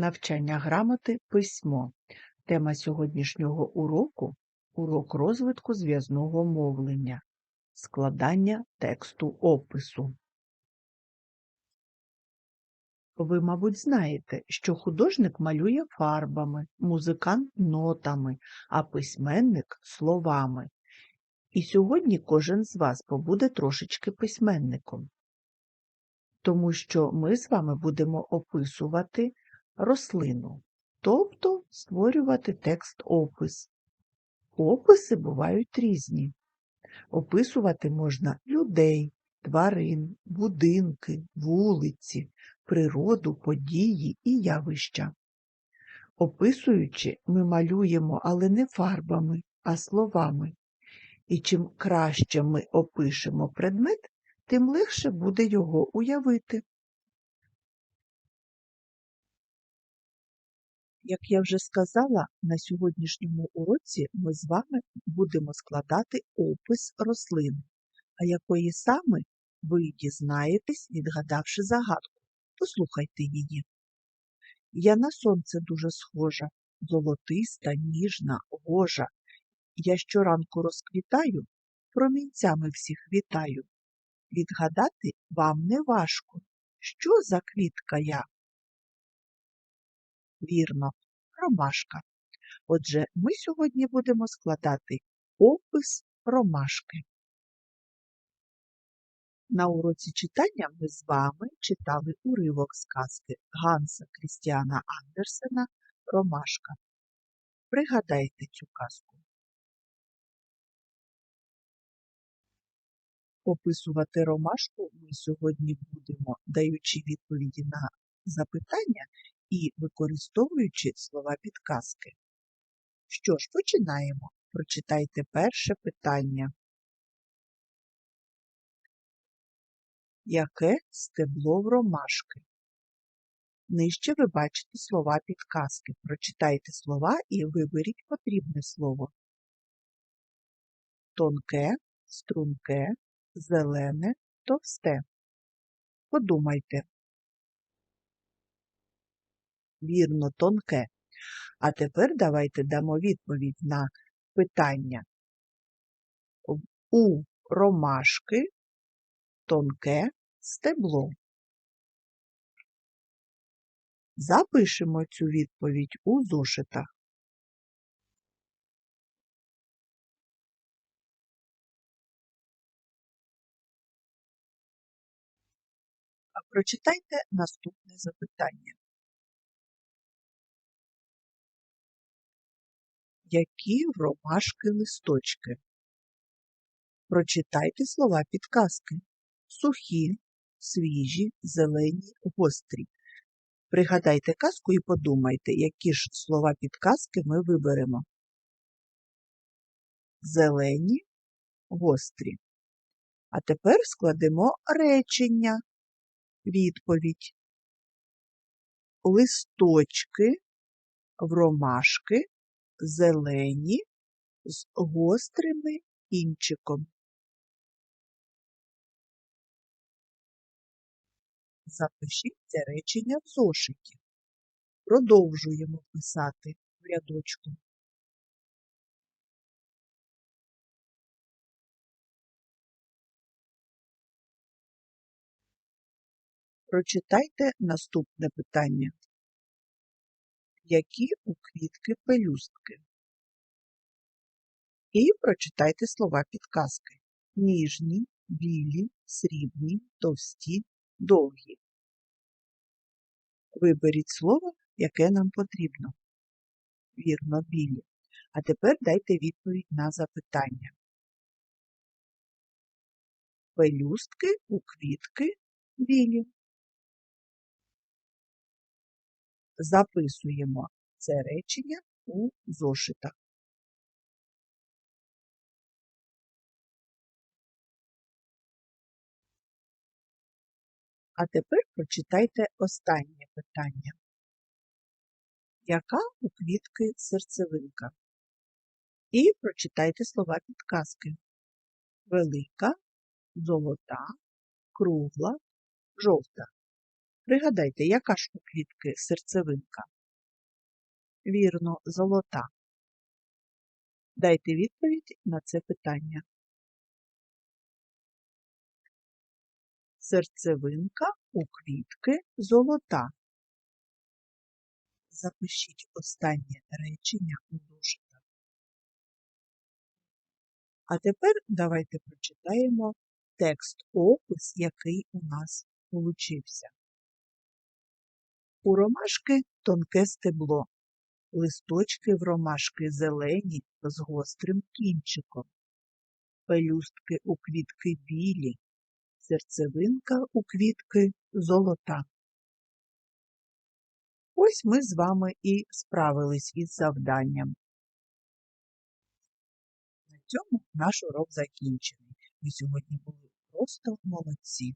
Навчання грамоти письмо. Тема сьогоднішнього уроку урок розвитку зв'язного мовлення, складання тексту опису. Ви, мабуть, знаєте, що художник малює фарбами, музикант нотами, а письменник словами. І сьогодні кожен з вас побуде трошечки письменником, тому що ми з вами будемо описувати рослину, тобто створювати текст-опис. Описи бувають різні. Описувати можна людей, тварин, будинки, вулиці, природу, події і явища. Описуючи, ми малюємо, але не фарбами, а словами. І чим краще ми опишемо предмет, тим легше буде його уявити. Як я вже сказала, на сьогоднішньому уроці ми з вами будемо складати опис рослини, а якої саме ви дізнаєтесь, відгадавши загадку. Послухайте її. Я на сонце дуже схожа, золотиста, ніжна, гожа. Я щоранку розквітаю, промінцями всіх вітаю. Відгадати вам не важко. Що за квітка я? Вірно, ромашка. Отже, ми сьогодні будемо складати опис ромашки. На уроці читання ми з вами читали уривок сказки Ганса Крістіана Андерсена Ромашка. Пригадайте цю казку. Описувати ромашку ми сьогодні будемо, даючи відповіді на запитання і використовуючи слова підказки. Що ж, починаємо. Прочитайте перше питання. Яке стебло в ромашки? Нижче ви бачите слова підказки. Прочитайте слова і виберіть потрібне слово. Тонке, струнке, зелене, товсте. Подумайте. Вірно, тонке. А тепер давайте дамо відповідь на питання. У ромашки тонке стебло. Запишемо цю відповідь у зошитах. Прочитайте наступне запитання. Які ромашки листочки? Прочитайте слова підказки. Сухі, свіжі, зелені, гострі. Пригадайте казку і подумайте, які ж слова підказки ми виберемо. Зелені, гострі. А тепер складемо речення. Відповідь. Листочки в ромашки зелені з гострими кінчиком. Запишіть це речення в зошиті. Продовжуємо писати в рядочку. Прочитайте наступне питання. Які у квітки пелюстки? І прочитайте слова підказки. Ніжні, білі, срібні, товсті, довгі. Виберіть слово, яке нам потрібно. Вірно, білі. А тепер дайте відповідь на запитання. Пелюстки у квітки білі. Записуємо це речення у зошитах. А тепер прочитайте останнє питання. Яка у квітки серцевинка? І прочитайте слова підказки. Велика, золота, кругла, жовта. Пригадайте, яка ж у квітки серцевинка? Вірно, золота. Дайте відповідь на це питання. Серцевинка у квітки золота. Запишіть останнє речення у зошитах. А тепер давайте прочитаємо текст опис, який у нас получився. У ромашки тонке стебло, листочки в ромашки зелені з гострим кінчиком, пелюстки у квітки білі, серцевинка у квітки золота. Ось ми з вами і справились із завданням. На цьому наш урок закінчений. Ви сьогодні були просто молодці.